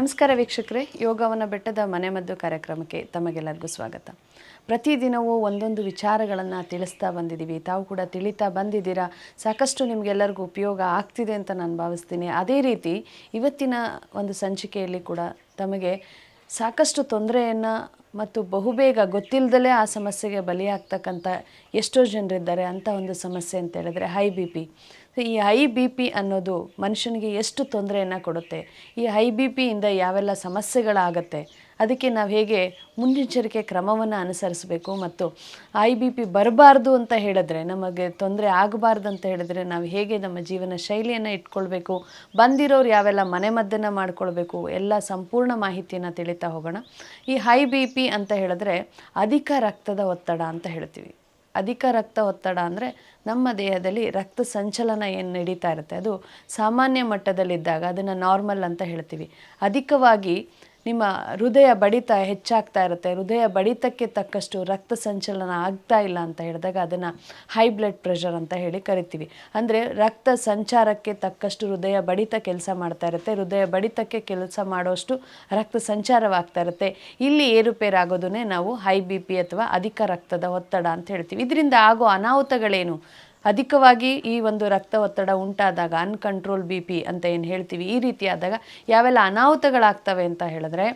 ನಮಸ್ಕಾರ ವೀಕ್ಷಕರೇ, ಯೋಗವನ ಬೆಟ್ಟದ ಮನೆಮದ್ದು ಕಾರ್ಯಕ್ರಮಕ್ಕೆ ತಮಗೆಲ್ಲರಿಗೂ ಸ್ವಾಗತ. ಪ್ರತಿದಿನವೂ ಒಂದೊಂದು ವಿಚಾರಗಳನ್ನು ತಿಳಿಸ್ತಾ ಬಂದಿದ್ದೀವಿ. ತಾವು ಕೂಡ ತಿಳಿತಾ ಬಂದಿದ್ದೀರಾ? ಸಾಕಷ್ಟು ನಿಮಗೆಲ್ಲರಿಗೂ ಉಪಯೋಗ ಆಗ್ತಿದೆ ಅಂತ ನಾನು ಭಾವಿಸ್ತೀನಿ. ಅದೇ ರೀತಿ ಇವತ್ತಿನ ಒಂದು ಸಂಚಿಕೆಯಲ್ಲಿ ಕೂಡ ತಮಗೆ ಸಾಕಷ್ಟು ತೊಂದರೆಯನ್ನು ಮತ್ತು ಬಹುಬೇಗ ಗೊತ್ತಿಲ್ಲದಲೇ ಆ ಸಮಸ್ಯೆಗೆ ಬಲಿಯಾಗ್ತಕ್ಕಂಥ ಎಷ್ಟೋ ಜನರಿದ್ದಾರೆ ಅಂಥ ಒಂದು ಸಮಸ್ಯೆ ಅಂತ ಹೇಳಿದ್ರೆ, ಹೈ ಬಿ ಪಿ. ಈ ಹೈ ಬಿ ಪಿ ಅನ್ನೋದು ಮನುಷ್ಯನಿಗೆ ಎಷ್ಟು ತೊಂದರೆಯನ್ನು ಕೊಡುತ್ತೆ? ಈ ಹೈ ಬಿ ಪಿಯಿಂದ ಯಾವೆಲ್ಲ ಸಮಸ್ಯೆಗಳಾಗತ್ತೆ? ಅದಕ್ಕೆ ನಾವು ಹೇಗೆ ಮುನ್ನೆಚ್ಚರಿಕೆ ಕ್ರಮವನ್ನು ಅನುಸರಿಸಬೇಕು ಮತ್ತು ಐ ಬಿ ಪಿ ಬರಬಾರ್ದು ಅಂತ ಹೇಳಿದ್ರೆ, ನಮಗೆ ತೊಂದರೆ ಆಗಬಾರ್ದು ಅಂತ ಹೇಳಿದ್ರೆ ನಾವು ಹೇಗೆ ನಮ್ಮ ಜೀವನ ಶೈಲಿಯನ್ನು ಇಟ್ಕೊಳ್ಬೇಕು? ಬಂದಿರೋರು ಯಾವೆಲ್ಲ ಮನೆಮದ್ದನ್ನು ಮಾಡ್ಕೊಳ್ಬೇಕು? ಎಲ್ಲ ಸಂಪೂರ್ಣ ಮಾಹಿತಿಯನ್ನು ತಿಳಿತಾ ಹೋಗೋಣ. ಈ ಹೈ ಬಿ ಪಿ ಅಂತ ಹೇಳಿದ್ರೆ ಅಧಿಕ ರಕ್ತದ ಒತ್ತಡ ಅಂತ ಹೇಳ್ತೀವಿ. ಅಧಿಕ ರಕ್ತ ಒತ್ತಡ ಅಂದರೆ ನಮ್ಮ ದೇಹದಲ್ಲಿ ರಕ್ತ ಸಂಚಲನ ಏನು ನಡೀತಾ ಇರುತ್ತೆ? ಅದು ಸಾಮಾನ್ಯ ಮಟ್ಟದಲ್ಲಿದ್ದಾಗ ಅದನ್ನು ನಾರ್ಮಲ್ ಅಂತ ಹೇಳ್ತೀವಿ. ಅಧಿಕವಾಗಿ ನಿಮ್ಮ ಹೃದಯ ಬಡಿತ ಹೆಚ್ಚಾಗ್ತಾ ಇರುತ್ತೆ. ಹೃದಯ ಬಡಿತಕ್ಕೆ ತಕ್ಕಷ್ಟು ರಕ್ತ ಸಂಚಲನ ಆಗ್ತಾ ಇಲ್ಲ ಅಂತ ಹೇಳಿದಾಗ ಅದನ್ನು ಹೈ ಬ್ಲಡ್ ಪ್ರೆಷರ್ ಅಂತ ಹೇಳಿ ಕರಿತೀವಿ. ಅಂದರೆ ರಕ್ತ ಸಂಚಾರಕ್ಕೆ ತಕ್ಕಷ್ಟು ಹೃದಯ ಬಡಿತ ಕೆಲಸ ಮಾಡ್ತಾ ಇರುತ್ತೆ. ಹೃದಯ ಬಡಿತಕ್ಕೆ ಕೆಲಸ ಮಾಡೋಷ್ಟು ರಕ್ತ ಸಂಚಾರವಾಗ್ತಾ ಇರುತ್ತೆ. ಇಲ್ಲಿ ಏರುಪೇರಾಗೋದನ್ನೇ ನಾವು ಹೈ ಬಿ ಪಿ ಅಥವಾ ಅಧಿಕ ರಕ್ತದ ಒತ್ತಡ ಅಂತ ಹೇಳ್ತೀವಿ. ಇದರಿಂದ ಆಗೋ ಅನಾಹುತಗಳೇನು? ಅಧಿಕವಾಗಿ ಈ ಒಂದು ರಕ್ತ ಒತ್ತಡ ಉಂಟಾದಾಗ ಅನ್ಕಂಟ್ರೋಲ್ ಬಿ ಪಿ ಅಂತ ಏನು ಹೇಳ್ತೀವಿ, ಈ ರೀತಿ ಆದಾಗ ಯಾವೆಲ್ಲ ಅನಾಹುತಗಳಾಗ್ತವೆ ಅಂತ ಹೇಳಿದ್ರೆ,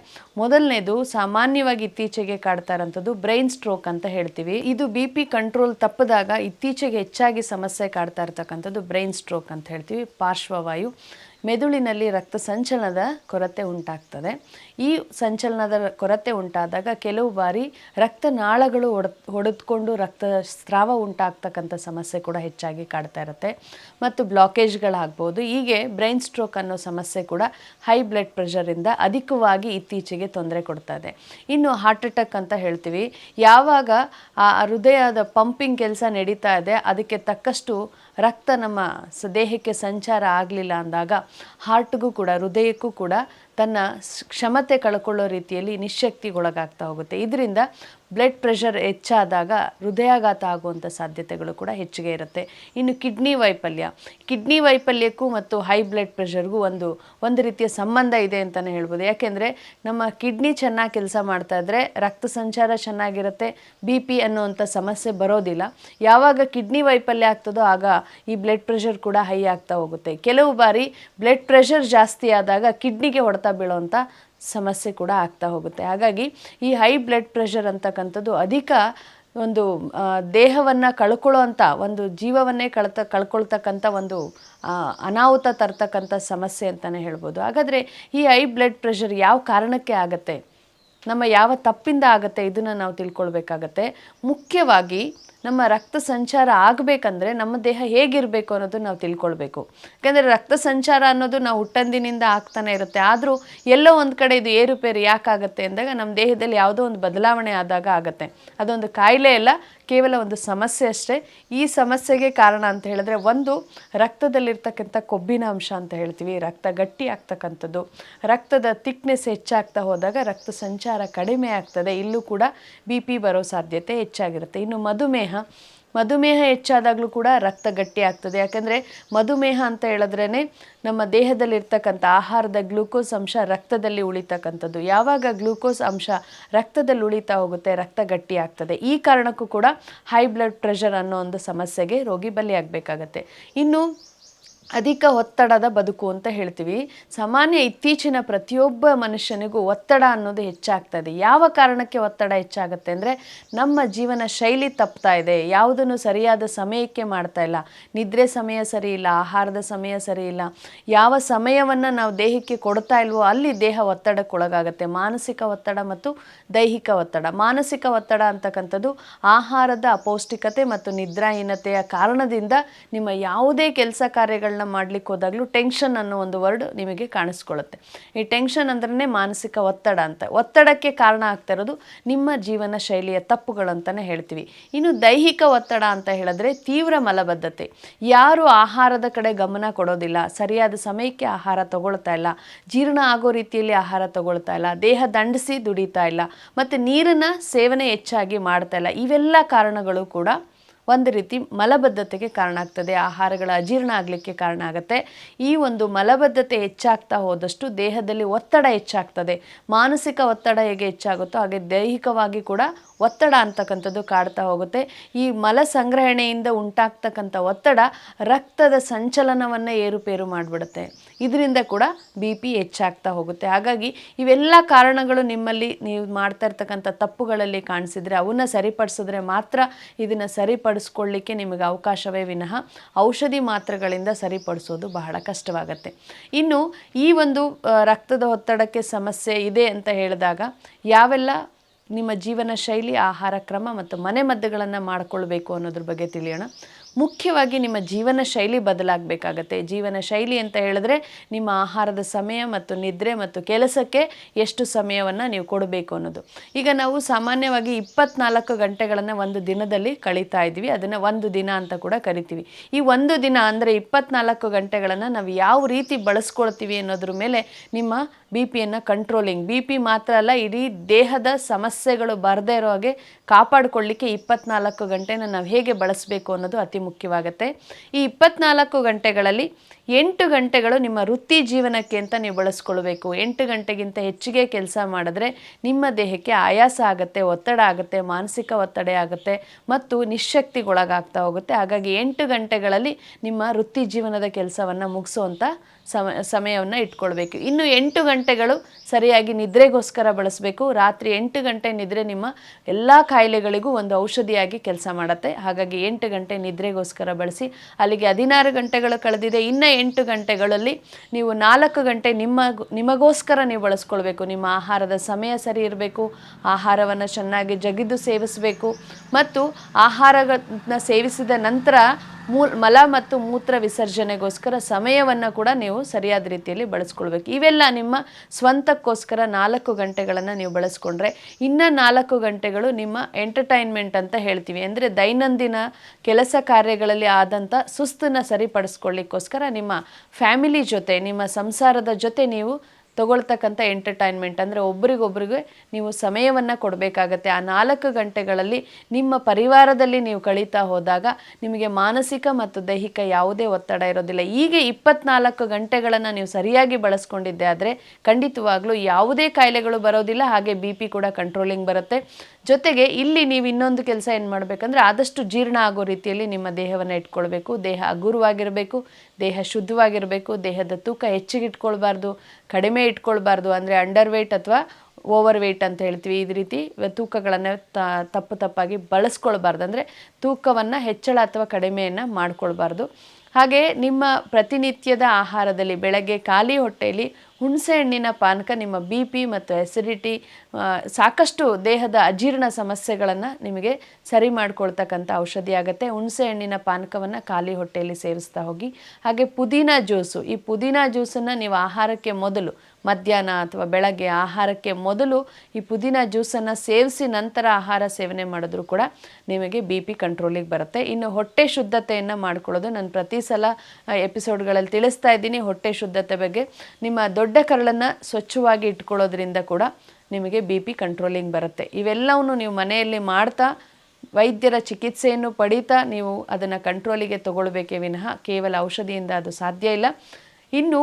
ಮೊದಲನೇದು ಸಾಮಾನ್ಯವಾಗಿ ಇತ್ತೀಚೆಗೆ ಕಾಡ್ತಾ ಇರೋಂಥದ್ದು ಬ್ರೈನ್ ಸ್ಟ್ರೋಕ್ ಅಂತ ಹೇಳ್ತೀವಿ. ಇದು ಬಿ ಪಿ ಕಂಟ್ರೋಲ್ ತಪ್ಪದಾಗ ಇತ್ತೀಚೆಗೆ ಹೆಚ್ಚಾಗಿ ಸಮಸ್ಯೆ ಕಾಡ್ತಾ ಇರ್ತಕ್ಕಂಥದ್ದು ಬ್ರೈನ್ ಸ್ಟ್ರೋಕ್ ಅಂತ ಹೇಳ್ತೀವಿ, ಪಾರ್ಶ್ವವಾಯು. ಮೆದುಳಿನಲ್ಲಿ ರಕ್ತ ಸಂಚಲನದ ಕೊರತೆ ಉಂಟಾಗ್ತದೆ. ಈ ಸಂಚಲನದ ಕೊರತೆ ಉಂಟಾದಾಗ ಕೆಲವು ಬಾರಿ ರಕ್ತನಾಳಗಳು ಒಡ ಹೊಡೆದುಕೊಂಡು ರಕ್ತ ಸ್ರಾವ ಉಂಟಾಗ್ತಕ್ಕಂಥ ಸಮಸ್ಯೆ ಕೂಡ ಹೆಚ್ಚಾಗಿ ಕಾಡ್ತಾ ಇರುತ್ತೆ. ಮತ್ತು ಬ್ಲಾಕೇಜ್ಗಳಾಗ್ಬೋದು, ಹೀಗೆ ಬ್ರೈನ್ ಸ್ಟ್ರೋಕ್ ಅನ್ನೋ ಸಮಸ್ಯೆ ಕೂಡ ಹೈ ಬ್ಲಡ್ ಪ್ರೆಷರಿಂದ ಅಧಿಕವಾಗಿ ಇತ್ತೀಚೆಗೆ ತೊಂದರೆ ಕೊಡ್ತಾ ಇದೆ. ಇನ್ನು ಹಾರ್ಟ್ ಅಟ್ಯಾಕ್ ಅಂತ ಹೇಳ್ತೀವಿ. ಯಾವಾಗ ಆ ಹೃದಯದ ಪಂಪಿಂಗ್ ಕೆಲಸ ನಡೀತಾ ಇದೆ, ಅದಕ್ಕೆ ತಕ್ಕಷ್ಟು ರಕ್ತ ನಮ್ಮ ದೇಹಕ್ಕೆ ಸಂಚಾರ ಆಗಲಿಲ್ಲ ಅಂದಾಗ ಹಾರ್ಟ್ಗೂ ಕೂಡ ಹೃದಯಕ್ಕೂ ಕೂಡ ತನ್ನ ಕ್ಷಮತೆ ಕಳ್ಕೊಳ್ಳೋ ರೀತಿಯಲ್ಲಿ ನಿಶಕ್ತಿಗೊಳಗಾಗ್ತಾ ಹೋಗುತ್ತೆ. ಇದರಿಂದ ಬ್ಲಡ್ ಪ್ರೆಷರ್ ಹೆಚ್ಚಾದಾಗ ಹೃದಯಾಘಾತ ಆಗುವಂಥ ಸಾಧ್ಯತೆಗಳು ಕೂಡ ಹೆಚ್ಚಿಗೆ ಇರುತ್ತೆ. ಇನ್ನು ಕಿಡ್ನಿ ವೈಫಲ್ಯ. ಕಿಡ್ನಿ ವೈಫಲ್ಯಕ್ಕೂ ಮತ್ತು ಹೈ ಬ್ಲಡ್ ಪ್ರೆಷರ್ಗೂ ಒಂದು ಒಂದು ರೀತಿಯ ಸಂಬಂಧ ಇದೆ ಅಂತಲೇ ಹೇಳ್ಬೋದು. ಯಾಕೆಂದರೆ ನಮ್ಮ ಕಿಡ್ನಿ ಚೆನ್ನಾಗಿ ಕೆಲಸ ಮಾಡ್ತಾ ಇದ್ದರೆ ರಕ್ತ ಸಂಚಾರ ಚೆನ್ನಾಗಿರುತ್ತೆ ಬಿ ಪಿ ಅನ್ನುವಂಥ ಸಮಸ್ಯೆ ಬರೋದಿಲ್ಲ. ಯಾವಾಗ ಕಿಡ್ನಿ ವೈಫಲ್ಯ ಆಗ್ತದೋ ಆಗ ಈ ಬ್ಲಡ್ ಪ್ರೆಷರ್ ಕೂಡ ಹೈ ಆಗ್ತಾ ಹೋಗುತ್ತೆ. ಕೆಲವು ಬಾರಿ ಬ್ಲಡ್ ಪ್ರೆಷರ್ ಜಾಸ್ತಿ ಆದಾಗ ಕಿಡ್ನಿಗೆ ಹೊಡೆತ ಬೀಳೋವಂಥ ಸಮಸ್ಯೆ ಕೂಡ ಆಗ್ತಾ ಹೋಗುತ್ತೆ. ಹಾಗಾಗಿ ಈ ಹೈ ಬ್ಲಡ್ ಪ್ರೆಷರ್ ಅಂತಕ್ಕಂಥದ್ದು ಅಧಿಕ ಒಂದು ದೇಹವನ್ನು ಕಳ್ಕೊಳ್ಳೋವಂಥ ಒಂದು ಜೀವವನ್ನೇ ಕಳ್ತ, ಕಳ್ಕೊಳ್ತಕ್ಕಂಥ ಒಂದು ಅನಾಹುತ ತರ್ತಕ್ಕಂಥ ಸಮಸ್ಯೆ ಅಂತಲೇ ಹೇಳ್ಬೋದು. ಹಾಗಾದರೆ ಈ ಹೈ ಬ್ಲಡ್ ಪ್ರೆಷರ್ ಯಾವ ಕಾರಣಕ್ಕೆ ಆಗುತ್ತೆ? ನಮ್ಮ ಯಾವ ತಪ್ಪಿಂದ ಆಗುತ್ತೆ? ಇದನ್ನು ನಾವು ತಿಳ್ಕೊಳ್ಬೇಕಾಗತ್ತೆ. ಮುಖ್ಯವಾಗಿ ನಮ್ಮ ರಕ್ತ ಸಂಚಾರ ಆಗಬೇಕಂದ್ರೆ ನಮ್ಮ ದೇಹ ಹೇಗಿರಬೇಕು ಅನ್ನೋದು ನಾವು ತಿಳ್ಕೊಳ್ಬೇಕು. ಯಾಕಂದರೆ ರಕ್ತ ಸಂಚಾರ ಅನ್ನೋದು ನಾವು ಹುಟ್ಟಂದಿನಿಂದ ಆಗ್ತಾನೆ ಇರುತ್ತೆ. ಆದರೂ ಎಲ್ಲೋ ಒಂದು ಕಡೆ ಇದು ಏರುಪೇರು ಯಾಕಾಗುತ್ತೆ ಅಂದಾಗ ನಮ್ಮ ದೇಹದಲ್ಲಿ ಯಾವುದೋ ಒಂದು ಬದಲಾವಣೆ ಆದಾಗ ಆಗುತ್ತೆ. ಅದೊಂದು ಕಾಯಿಲೆ ಅಲ್ಲ ಕೇವಲ ಒಂದು ಸಮಸ್ಯೆ ಅಷ್ಟೇ. ಈ ಸಮಸ್ಯೆಗೆ ಕಾರಣ ಅಂತ ಹೇಳಿದ್ರೆ ಒಂದು, ರಕ್ತದಲ್ಲಿರ್ತಕ್ಕಂಥ ಕೊಬ್ಬಿನ ಅಂಶ ಅಂತ ಹೇಳ್ತೀವಿ. ರಕ್ತ ಗಟ್ಟಿ ಆಗ್ತಕ್ಕಂಥದ್ದು. ರಕ್ತದ ತಿಕ್ನೆಸ್ ಹೆಚ್ಚಾಗ್ತಾ ಹೋದಾಗ ರಕ್ತ ಸಂಚಾರ ಕಡಿಮೆ ಆಗ್ತದೆ. ಇಲ್ಲೂ ಕೂಡ ಬಿ ಪಿ ಬರೋ ಸಾಧ್ಯತೆ ಹೆಚ್ಚಾಗಿರುತ್ತೆ. ಇನ್ನು ಮಧುಮೇಹ ಮಧುಮೇಹ ಹೆಚ್ಚಾದಾಗಲೂ ಕೂಡ ರಕ್ತ ಗಟ್ಟಿ ಆಗ್ತದೆ. ಯಾಕಂದರೆ ಮಧುಮೇಹ ಅಂತ ಹೇಳಿದ್ರೇ ನಮ್ಮ ದೇಹದಲ್ಲಿರ್ತಕ್ಕಂಥ ಆಹಾರದ ಗ್ಲೂಕೋಸ್ ಅಂಶ ರಕ್ತದಲ್ಲಿ ಉಳಿತಕ್ಕಂಥದ್ದು. ಯಾವಾಗ ಗ್ಲೂಕೋಸ್ ಅಂಶ ರಕ್ತದಲ್ಲಿ ಉಳಿತಾ ಹೋಗುತ್ತೆ, ರಕ್ತ ಗಟ್ಟಿ ಆಗ್ತದೆ. ಈ ಕಾರಣಕ್ಕೂ ಕೂಡ ಹೈ ಬ್ಲಡ್ ಪ್ರೆಷರ್ ಅನ್ನೋ ಒಂದು ಸಮಸ್ಯೆಗೆ ರೋಗಿ ಬಲಿಯಾಗಬೇಕಾಗತ್ತೆ. ಇನ್ನು ಅಧಿಕ ಒತ್ತಡದ ಬದುಕು ಅಂತ ಹೇಳ್ತೀವಿ. ಸಾಮಾನ್ಯ ಇತ್ತೀಚಿನ ಪ್ರತಿಯೊಬ್ಬ ಮನುಷ್ಯನಿಗೂ ಒತ್ತಡ ಅನ್ನೋದು ಹೆಚ್ಚಾಗ್ತದೆ ಯಾವ ಕಾರಣಕ್ಕೆ ಒತ್ತಡ ಹೆಚ್ಚಾಗುತ್ತೆ ಅಂದರೆ ನಮ್ಮ ಜೀವನ ಶೈಲಿ ತಪ್ತಾ ಇದೆ. ಯಾವುದನ್ನು ಸರಿಯಾದ ಸಮಯಕ್ಕೆ ಮಾಡ್ತಾ ಇಲ್ಲ. ನಿದ್ರೆ ಸಮಯ ಸರಿ ಇಲ್ಲ, ಆಹಾರದ ಸಮಯ ಸರಿ ಇಲ್ಲ. ಯಾವ ಸಮಯವನ್ನು ನಾವು ದೇಹಕ್ಕೆ ಕೊಡ್ತಾ ಇಲ್ವೋ ಅಲ್ಲಿ ದೇಹ ಒತ್ತಡಕ್ಕೊಳಗಾಗುತ್ತೆ. ಮಾನಸಿಕ ಒತ್ತಡ ಮತ್ತು ದೈಹಿಕ ಒತ್ತಡ. ಮಾನಸಿಕ ಒತ್ತಡ ಅಂತಕ್ಕಂಥದ್ದು ಆಹಾರದ ಅಪೌಷ್ಟಿಕತೆ ಮತ್ತು ನಿದ್ರಾಹೀನತೆಯ ಕಾರಣದಿಂದ ನಿಮ್ಮ ಯಾವುದೇ ಕೆಲಸ ಕಾರ್ಯಗಳನ್ನ ಮಾಡಲಿಕ್ಕೆ ಹೋದಾಗಲೂ ಟೆನ್ಷನ್ ಅನ್ನೋ ಒಂದು ವರ್ಡ್ ನಿಮಗೆ ಕಾಣಿಸ್ಕೊಳ್ಳುತ್ತೆ. ಈ ಟೆನ್ಷನ್ ಅಂದ್ರೆ ಮಾನಸಿಕ ಒತ್ತಡ ಅಂತ. ಒತ್ತಡಕ್ಕೆ ಕಾರಣ ಆಗ್ತಾ ಇರೋದು ನಿಮ್ಮ ಜೀವನ ಶೈಲಿಯ ತಪ್ಪುಗಳು ಅಂತಲೇ ಹೇಳ್ತೀವಿ. ಇನ್ನು ದೈಹಿಕ ಒತ್ತಡ ಅಂತ ಹೇಳಿದ್ರೆ ತೀವ್ರ ಮಲಬದ್ಧತೆ. ಯಾರು ಆಹಾರದ ಕಡೆ ಗಮನ ಕೊಡೋದಿಲ್ಲ, ಸರಿಯಾದ ಸಮಯಕ್ಕೆ ಆಹಾರ ತಗೊಳ್ತಾ ಇಲ್ಲ, ಜೀರ್ಣ ಆಗೋ ರೀತಿಯಲ್ಲಿ ಆಹಾರ ತಗೊಳ್ತಾ ಇಲ್ಲ, ದೇಹ ದಂಡಿಸಿ ದುಡಿತಾ ಇಲ್ಲ, ಮತ್ತು ನೀರನ್ನು ಸೇವನೆ ಹೆಚ್ಚಾಗಿ ಮಾಡ್ತಾ ಇಲ್ಲ, ಇವೆಲ್ಲ ಕಾರಣಗಳು ಕೂಡ ಒಂದು ರೀತಿ ಮಲಬದ್ಧತೆಗೆ ಕಾರಣ ಆಗ್ತದೆ. ಆಹಾರಗಳ ಅಜೀರ್ಣ ಆಗಲಿಕ್ಕೆ ಕಾರಣ ಆಗುತ್ತೆ. ಈ ಒಂದು ಮಲಬದ್ಧತೆ ಹೆಚ್ಚಾಗ್ತಾ ಹೋದಷ್ಟು ದೇಹದಲ್ಲಿ ಒತ್ತಡ ಹೆಚ್ಚಾಗ್ತದೆ. ಮಾನಸಿಕ ಒತ್ತಡ ಹೇಗೆ ಹೆಚ್ಚಾಗುತ್ತೋ ಹಾಗೆ ದೈಹಿಕವಾಗಿ ಕೂಡ ಒತ್ತಡ ಅಂತಕ್ಕಂಥದ್ದು ಕಾಡ್ತಾ ಹೋಗುತ್ತೆ. ಈ ಮಲ ಸಂಗ್ರಹಣೆಯಿಂದ ಉಂಟಾಗ್ತಕ್ಕಂಥ ಒತ್ತಡ ರಕ್ತದ ಸಂಚಲನವನ್ನು ಏರುಪೇರು ಮಾಡಿಬಿಡುತ್ತೆ. ಇದರಿಂದ ಕೂಡ ಬಿ ಪಿ ಹೆಚ್ಚಾಗ್ತಾ ಹೋಗುತ್ತೆ. ಹಾಗಾಗಿ ಇವೆಲ್ಲ ಕಾರಣಗಳು ನಿಮ್ಮಲ್ಲಿ ನೀವು ಮಾಡ್ತಾ ಇರ್ತಕ್ಕಂಥ ತಪ್ಪುಗಳಲ್ಲಿ ಕಾಣಿಸಿದರೆ ಅವನ್ನ ಸರಿಪಡಿಸಿದ್ರೆ ಮಾತ್ರ ಇದನ್ನು ಸರಿಪಡಿಸ್ಕೊಳ್ಳಿಕ್ಕೆ ನಿಮಗೆ ಅವಕಾಶವೇ ವಿನಃ ಔಷಧಿ ಮಾತ್ರೆಗಳಿಂದ ಸರಿಪಡಿಸೋದು ಬಹಳ ಕಷ್ಟವಾಗುತ್ತೆ. ಇನ್ನು ಈ ಒಂದು ರಕ್ತದ ಒತ್ತಡಕ್ಕೆ ಸಮಸ್ಯೆ ಇದೆ ಅಂತ ಹೇಳಿದಾಗ ಯಾವೆಲ್ಲ ನಿಮ್ಮ ಜೀವನ ಶೈಲಿ, ಆಹಾರ ಕ್ರಮ ಮತ್ತು ಮನೆಮದ್ದುಗಳನ್ನು ಮಾಡಿಕೊಳ್ಬೇಕು ಅನ್ನೋದ್ರ ಬಗ್ಗೆ ತಿಳಿಯೋಣ. ಮುಖ್ಯವಾಗಿ ನಿಮ್ಮ ಜೀವನ ಶೈಲಿ ಬದಲಾಗಬೇಕಾಗತ್ತೆ. ಜೀವನ ಶೈಲಿ ಅಂತ ಹೇಳಿದ್ರೆ ನಿಮ್ಮ ಆಹಾರದ ಸಮಯ ಮತ್ತು ನಿದ್ರೆ ಮತ್ತು ಕೆಲಸಕ್ಕೆ ಎಷ್ಟು ಸಮಯವನ್ನು ನೀವು ಕೊಡಬೇಕು ಅನ್ನೋದು. ಈಗ ನಾವು ಸಾಮಾನ್ಯವಾಗಿ ಇಪ್ಪತ್ನಾಲ್ಕು ಗಂಟೆಗಳನ್ನು ಒಂದು ದಿನದಲ್ಲಿ ಕಳೀತಾ ಇದ್ದೀವಿ. ಅದನ್ನು ಒಂದು ದಿನ ಅಂತ ಕೂಡ ಕರಿತೀವಿ. ಈ ಒಂದು ದಿನ ಅಂದರೆ ಇಪ್ಪತ್ನಾಲ್ಕು ಗಂಟೆಗಳನ್ನು ನಾವು ಯಾವ ರೀತಿ ಬಳಸ್ಕೊಳ್ತೀವಿ ಅನ್ನೋದ್ರ ಮೇಲೆ ನಿಮ್ಮ ಬಿ ಪಿಯನ್ನು ಕಂಟ್ರೋಲಿಂಗ್ ಬಿ ಪಿ ಮಾತ್ರ ಅಲ್ಲ, ಇಡೀ ದೇಹದ ಸಮಸ್ಯೆಗಳು ಬರದೇ ಇರೋ ಹಾಗೆ ಕಾಪಾಡಿಕೊಳ್ಳಿಕ್ಕೆ ಇಪ್ಪತ್ನಾಲ್ಕು ಗಂಟೆನ ನಾವು ಹೇಗೆ ಬಳಸಬೇಕು ಅನ್ನೋದು ಅತಿ ಮುಖ್ಯವಾಗುತ್ತೆ. ಈ ಇಪ್ಪತ್ನಾಲ್ಕು ಗಂಟೆಗಳಲ್ಲಿ ಎಂಟು ಗಂಟೆಗಳು ನಿಮ್ಮ ವೃತ್ತಿ ಜೀವನಕ್ಕೆ ಅಂತ ನೀವು ಬಳಸ್ಕೊಳ್ಬೇಕು. ಎಂಟು ಗಂಟೆಗಿಂತ ಹೆಚ್ಚಿಗೆ ಕೆಲಸ ಮಾಡಿದ್ರೆ ನಿಮ್ಮ ದೇಹಕ್ಕೆ ಆಯಾಸ ಆಗುತ್ತೆ, ಒತ್ತಡ ಆಗುತ್ತೆ, ಮಾನಸಿಕ ಒತ್ತಡ ಆಗುತ್ತೆ ಮತ್ತು ನಿಶಕ್ತಿಗೊಳಗಾಗ್ತಾ ಹೋಗುತ್ತೆ. ಹಾಗಾಗಿ ಎಂಟು ಗಂಟೆಗಳಲ್ಲಿ ನಿಮ್ಮ ವೃತ್ತಿ ಜೀವನದ ಕೆಲಸವನ್ನು ಮುಗಿಸುವಂಥ ಸಮ, ಸಮಯವನ್ನು ಇಟ್ಕೊಳ್ಬೇಕು. ಇನ್ನು ಎಂಟು ಗಂಟೆಗಳು ಸರಿಯಾಗಿ ನಿದ್ರೆಗೋಸ್ಕರ ಬಳಸಬೇಕು. ರಾತ್ರಿ ಎಂಟು ಗಂಟೆ ನಿದ್ರೆ ನಿಮ್ಮ ಎಲ್ಲ ಕಾಯಿಲೆಗಳಿಗೂ ಒಂದು ಔಷಧಿಯಾಗಿ ಕೆಲಸ ಮಾಡುತ್ತೆ. ಹಾಗಾಗಿ ಎಂಟು ಗಂಟೆ ನಿದ್ರೆಗೋಸ್ಕರ ಬಳಸಿ, ಅಲ್ಲಿಗೆ ಹದಿನಾರು ಗಂಟೆಗಳು ಕಳೆದಿದೆ. ಇನ್ನು ಎಂಟು ಗಂಟೆಗಳಲ್ಲಿ ನೀವು ನಾಲ್ಕು ಗಂಟೆ ನಿಮ್ಮ ನಿಮಗೋಸ್ಕರ ನೀವು ಬಳಸ್ಕೊಳ್ಬೇಕು. ನಿಮ್ಮ ಆಹಾರದ ಸಮಯ ಸರಿ ಇರಬೇಕು. ಆಹಾರವನ್ನು ಚೆನ್ನಾಗಿ ಜಗಿದು ಸೇವಿಸಬೇಕು. ಮತ್ತು ಆಹಾರಗಳನ್ನ ಸೇವಿಸಿದ ನಂತರ ಮೂ ಮಲ ಮತ್ತು ಮೂತ್ರ ವಿಸರ್ಜನೆಗೋಸ್ಕರ ಸಮಯವನ್ನು ಕೂಡ ನೀವು ಸರಿಯಾದ ರೀತಿಯಲ್ಲಿ ಬಳಸ್ಕೊಳ್ಬೇಕು. ಇವೆಲ್ಲ ನಿಮ್ಮ ಸ್ವಂತಕ್ಕೋಸ್ಕರ ನಾಲ್ಕು ಗಂಟೆಗಳನ್ನು ನೀವು ಬಳಸ್ಕೊಂಡ್ರೆ ಇನ್ನು ನಾಲ್ಕು ಗಂಟೆಗಳು ನಿಮ್ಮ ಎಂಟರ್ಟೈನ್ಮೆಂಟ್ ಅಂತ ಹೇಳ್ತೀವಿ. ಅಂದರೆ ದೈನಂದಿನ ಕೆಲಸ ಕಾರ್ಯಗಳಲ್ಲಿ ಆದಂಥ ಸುಸ್ತನ್ನು ಸರಿಪಡಿಸ್ಕೊಳ್ಳಿಕ್ಕೋಸ್ಕರ ನಿಮ್ಮ ಫ್ಯಾಮಿಲಿ ಜೊತೆ, ನಿಮ್ಮ ಸಂಸಾರದ ಜೊತೆ ನೀವು ತಗೊಳ್ತಕ್ಕಂಥ ಎಂಟರ್ಟೈನ್ಮೆಂಟ್ ಅಂದರೆ ಒಬ್ರಿಗೊಬ್ರಿಗೆ ನೀವು ಸಮಯವನ್ನು ಕೊಡಬೇಕಾಗತ್ತೆ. ಆ ನಾಲ್ಕು ಗಂಟೆಗಳಲ್ಲಿ ನಿಮ್ಮ ಪರಿವಾರದಲ್ಲಿ ನೀವು ಕಳೀತಾ ಹೋದಾಗ ನಿಮಗೆ ಮಾನಸಿಕ ಮತ್ತು ದೈಹಿಕ ಯಾವುದೇ ಒತ್ತಡ ಇರೋದಿಲ್ಲ. ಹೀಗೆ ಇಪ್ಪತ್ನಾಲ್ಕು ಗಂಟೆಗಳನ್ನು ನೀವು ಸರಿಯಾಗಿ ಬಳಸ್ಕೊಂಡಿದ್ದೆ ಆದರೆ ಖಂಡಿತವಾಗ್ಲೂ ಯಾವುದೇ ಕಾಯಿಲೆಗಳು ಬರೋದಿಲ್ಲ, ಹಾಗೆ ಬಿ ಪಿ ಕೂಡ ಕಂಟ್ರೋಲಿಂಗ್ ಬರುತ್ತೆ. ಜೊತೆಗೆ ಇಲ್ಲಿ ನೀವು ಇನ್ನೊಂದು ಕೆಲಸ ಏನು ಮಾಡಬೇಕಂದ್ರೆ ಆದಷ್ಟು ಜೀರ್ಣ ಆಗೋ ರೀತಿಯಲ್ಲಿ ನಿಮ್ಮ ದೇಹವನ್ನು ಇಟ್ಕೊಳ್ಬೇಕು. ದೇಹ ಹಗುರವಾಗಿರಬೇಕು ದೇಹ ಶುದ್ಧವಾಗಿರಬೇಕು, ದೇಹದ ತೂಕ ಹೆಚ್ಚಿಗೆ ಇಟ್ಕೊಳ್ಬಾರ್ದು ಕಡಿಮೆ ಇಟ್ಕೊಳ್ಬಾರ್ದು ಅಂದರೆ ಅಂಡರ್ ವೆಯ್ಟ್ ಅಥವಾ ಓವರ್ ವೆಯ್ಟ್ ಅಂತ ಹೇಳ್ತೀವಿ. ಈ ರೀತಿ ತೂಕಗಳನ್ನು ತಪ್ಪು ತಪ್ಪಾಗಿ ಬಳಸ್ಕೊಳ್ಬಾರ್ದು ಅಂದರೆ ತೂಕವನ್ನು ಹೆಚ್ಚಳ ಅಥವಾ ಕಡಿಮೆಯನ್ನು ಮಾಡ್ಕೊಳ್ಬಾರ್ದು. ಹಾಗೆ ನಿಮ್ಮ ಪ್ರತಿನಿತ್ಯದ ಆಹಾರದಲ್ಲಿ ಬೆಳಗ್ಗೆ ಖಾಲಿ ಹೊಟ್ಟೆಯಲ್ಲಿ ಹುಣಸೆ ಹಣ್ಣಿನ ಪಾನಕ, ನಿಮ್ಮ ಬಿ ಪಿ ಮತ್ತು ಎಸಿಡಿಟಿ ಸಾಕಷ್ಟು ದೇಹದ ಅಜೀರ್ಣ ಸಮಸ್ಯೆಗಳನ್ನು ನಿಮಗೆ ಸರಿ ಮಾಡಿಕೊಳ್ತಕ್ಕಂಥ ಔಷಧಿ ಆಗುತ್ತೆ ಹುಣಸೆ ಹಣ್ಣಿನ ಪಾನಕವನ್ನು ಖಾಲಿ ಹೊಟ್ಟೆಯಲ್ಲಿ ಸೇವಿಸ್ತಾ ಹೋಗಿ. ಹಾಗೆ ಪುದೀನ ಜ್ಯೂಸು. ಈ ಪುದೀನ ಜ್ಯೂಸನ್ನು ನೀವು ಆಹಾರಕ್ಕೆ ಮೊದಲು ಮಧ್ಯಾಹ್ನ ಅಥವಾ ಬೆಳಗ್ಗೆ ಆಹಾರಕ್ಕೆ ಮೊದಲು ಈ ಪುದೀನ ಜ್ಯೂಸನ್ನು ಸೇವಿಸಿ ನಂತರ ಆಹಾರ ಸೇವನೆ ಮಾಡಿದ್ರು ಕೂಡ ನಿಮಗೆ ಬಿ ಪಿ ಕಂಟ್ರೋಲಿಗೆ ಬರುತ್ತೆ. ಇನ್ನು ಹೊಟ್ಟೆ ಶುದ್ಧತೆಯನ್ನು ಮಾಡ್ಕೊಳ್ಳೋದು ನಾನು ಪ್ರತಿ ಸಲ ಎಪಿಸೋಡ್ಗಳಲ್ಲಿ ತಿಳಿಸ್ತಾ ಇದ್ದೀನಿ. ಹೊಟ್ಟೆ ಶುದ್ಧತೆ ಬಗ್ಗೆ ನಿಮ್ಮ ದೊಡ್ಡ ಕರಳನ್ನು ಸ್ವಚ್ಛವಾಗಿ ಇಟ್ಕೊಳ್ಳೋದ್ರಿಂದ ಕೂಡ ನಿಮಗೆ ಬಿ ಪಿ ಕಂಟ್ರೋಲಿಂಗ್ ಬರುತ್ತೆ. ಇವೆಲ್ಲವನ್ನು ನೀವು ಮನೆಯಲ್ಲಿ ಮಾಡ್ತಾ, ವೈದ್ಯರ ಚಿಕಿತ್ಸೆಯನ್ನು ಪಡೀತಾ ನೀವು ಅದನ್ನು ಕಂಟ್ರೋಲಿಗೆ ತಗೊಳ್ಬೇಕೇ ವಿನಃ ಕೇವಲ ಔಷಧಿಯಿಂದ ಅದು ಸಾಧ್ಯ ಇಲ್ಲ. ಇನ್ನು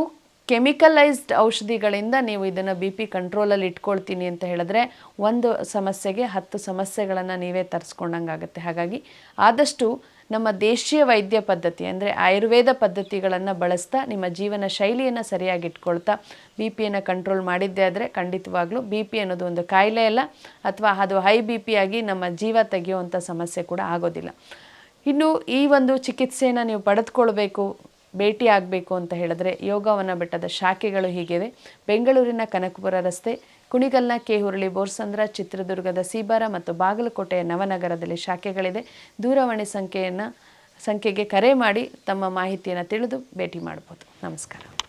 ಕೆಮಿಕಲೈಸ್ಡ್ ಔಷಧಿಗಳಿಂದ ನೀವು ಇದನ್ನು ಬಿ ಪಿ ಕಂಟ್ರೋಲಲ್ಲಿ ಇಟ್ಕೊಳ್ತೀನಿ ಅಂತ ಹೇಳಿದ್ರೆ ಒಂದು ಸಮಸ್ಯೆಗೆ ಹತ್ತು ಸಮಸ್ಯೆಗಳನ್ನು ನೀವೇ ತರಿಸ್ಕೊಂಡಂಗಾಗುತ್ತೆ. ಹಾಗಾಗಿ ಆದಷ್ಟು ನಮ್ಮ ದೇಶೀಯ ವೈದ್ಯ ಪದ್ಧತಿ ಅಂದರೆ ಆಯುರ್ವೇದ ಪದ್ಧತಿಗಳನ್ನು ಬಳಸ್ತಾ ನಿಮ್ಮ ಜೀವನ ಶೈಲಿಯನ್ನು ಸರಿಯಾಗಿ ಇಟ್ಕೊಳ್ತಾ ಬಿ ಪಿಯನ್ನು ಕಂಟ್ರೋಲ್ ಮಾಡಿದ್ದೇ ಆದರೆ ಖಂಡಿತವಾಗ್ಲೂ ಬಿ ಪಿ ಅನ್ನೋದು ಒಂದು ಕಾಯಿಲೆ ಅಲ್ಲ, ಅಥವಾ ಅದು ಹೈ ಬಿ ಪಿ ನಮ್ಮ ಜೀವ ತೆಗೆಯುವಂಥ ಸಮಸ್ಯೆ ಕೂಡ ಆಗೋದಿಲ್ಲ. ಇನ್ನು ಈ ಒಂದು ಚಿಕಿತ್ಸೆಯನ್ನು ನೀವು ಪಡೆದುಕೊಳ್ಬೇಕು ಭೇಟಿ ಆಗಬೇಕು ಅಂತ ಹೇಳಿದ್ರೆ ಯೋಗವನ ಬೆಟ್ಟದ ಶಾಖೆಗಳು ಹೀಗಿವೆ. ಬೆಂಗಳೂರಿನ ಕನಕಪುರ ರಸ್ತೆ, ಕುಣಿಗಲ್ನ ಕೆ ಹುರುಳಿ ಬೋರ್ಸಂದ್ರ, ಚಿತ್ರದುರ್ಗದ ಸೀಬಾರ ಮತ್ತು ಬಾಗಲಕೋಟೆಯ ನವನಗರದಲ್ಲಿ ಶಾಖೆಗಳಿದೆ. ದೂರವಾಣಿ ಸಂಖ್ಯೆಯನ್ನು, ಸಂಖ್ಯೆಗೆ ಕರೆ ಮಾಡಿ ತಮ್ಮ ಮಾಹಿತಿಯನ್ನು ತಿಳಿದು ಭೇಟಿ ಮಾಡ್ಬೋದು. ನಮಸ್ಕಾರ.